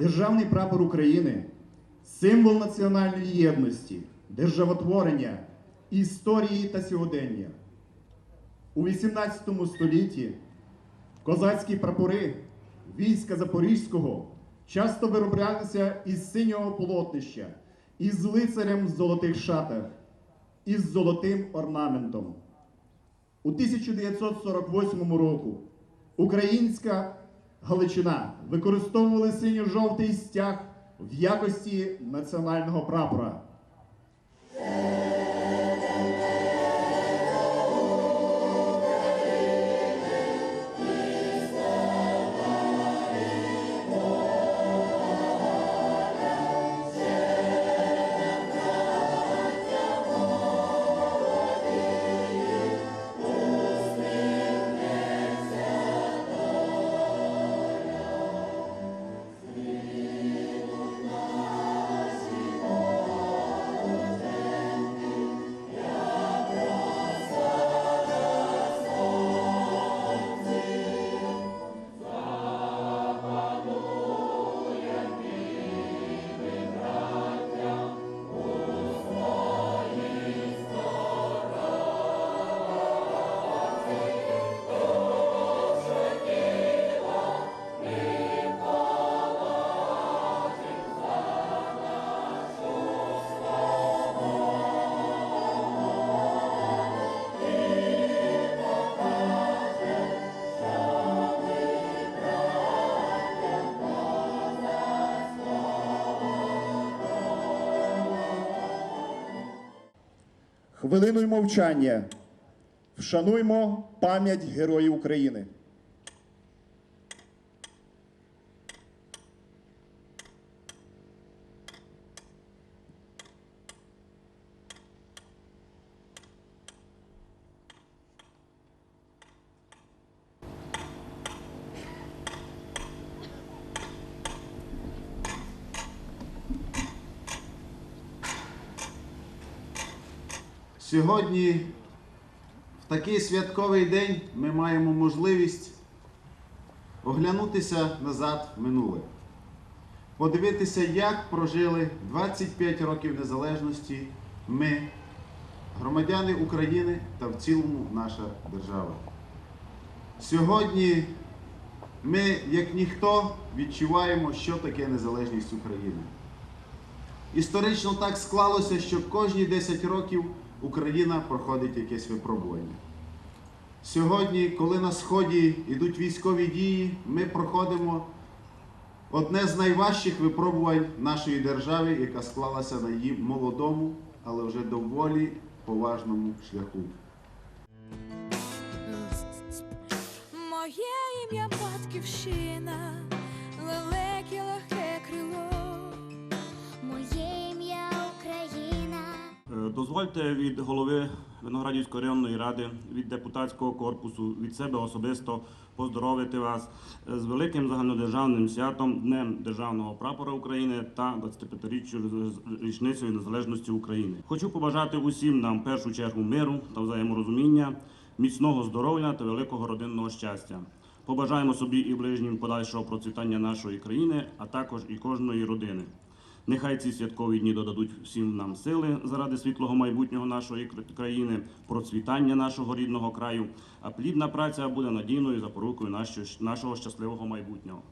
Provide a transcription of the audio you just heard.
Державний прапор України символ національної єдності, державотворення, історії та сьогодення. У 18 столітті козацькі прапори війська Запорізького часто вироблялися із синього полотнища, із лицарем в золотих шатах, із золотим орнаментом. У 1948 року українська Галичина використовували синьо-жовтий стяг в якості національного прапора. Хвилиною мовчання вшануймо пам'ять Героїв України. Сьогодні, в такий святковий день, ми маємо можливість оглянутися назад в минуле, подивитися, як прожили 25 років незалежності ми, громадяни України та в цілому наша держава. Сьогодні ми, як ніхто, відчуваємо, що таке незалежність України. Історично так склалося, що кожні 10 років Україна проходить якесь випробування. Сьогодні, коли на Сході йдуть військові дії, ми проходимо одне з найважчих випробувань нашої держави, яка склалася на її молодому, але вже доволі поважному шляху. Моє Дозвольте від голови Виноградівської районної ради, від депутатського корпусу, від себе особисто поздоровити вас з великим загальнодержавним святом Днем Державного прапора України та 25-річчю річницею незалежності України. Хочу побажати усім нам в першу чергу миру та взаєморозуміння, міцного здоров'я та великого родинного щастя. Побажаємо собі і ближнім подальшого процвітання нашої країни, а також і кожної родини. Нехай ці святкові дні додадуть всім нам сили заради світлого майбутнього нашої кра- країни, процвітання нашого рідного краю, а плідна праця буде надійною запорукою нашого, щасливого майбутнього.